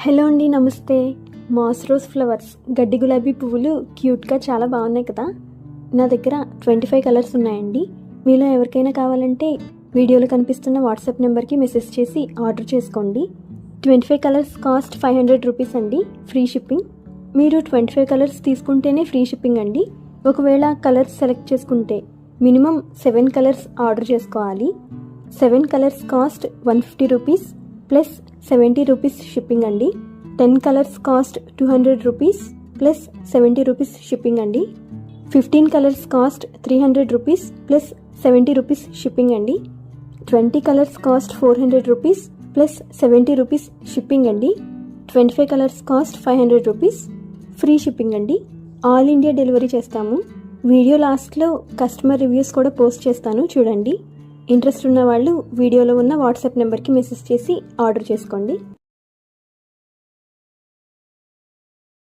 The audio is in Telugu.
హలో అండి నమస్తే. మాస్ రోజ్ ఫ్లవర్స్ గడ్డి గులాబీ పువ్వులు క్యూట్గా చాలా బాగున్నాయి కదా? నా దగ్గర ట్వంటీ ఫైవ్ కలర్స్ ఉన్నాయండి. మీలో ఎవరికైనా కావాలంటే వీడియోలో కనిపిస్తున్న వాట్సాప్ నెంబర్కి మెసేజ్ చేసి ఆర్డర్ చేసుకోండి. Twenty five colours cost five hundred rupees అండి ఫ్రీ షిప్పింగ్. మీరు ట్వంటీ ఫైవ్ కలర్స్ తీసుకుంటేనే ఫ్రీ షిప్పింగ్ అండి. ఒకవేళ కలర్స్ సెలెక్ట్ చేసుకుంటే మినిమం సెవెన్ కలర్స్ ఆర్డర్ చేసుకోవాలి. Seven colours cost one fifty rupees plus seventy rupees shipping అండి. Ten colours cost two hundred rupees plus seventy rupees shipping అండి. Fifteen colours cost three hundred rupees plus seventy rupees shipping అండి. Twenty colours cost four hundred rupees plus seventy rupees shipping అండి. Twenty five colours cost five hundred rupees free shipping అండి. ఆల్ ఇండియా డెలివరీ చేస్తాము. వీడియో లాస్ట్లో కస్టమర్ రివ్యూస్ కూడా పోస్ట్ చేస్తాను. చూడండి. ఇంట్రెస్ట్ ఉన్న వాళ్ళు వీడియోలో ఉన్న వాట్సాప్ నెంబర్కి మెసేజ్ చేసి ఆర్డర్ చేసుకోండి.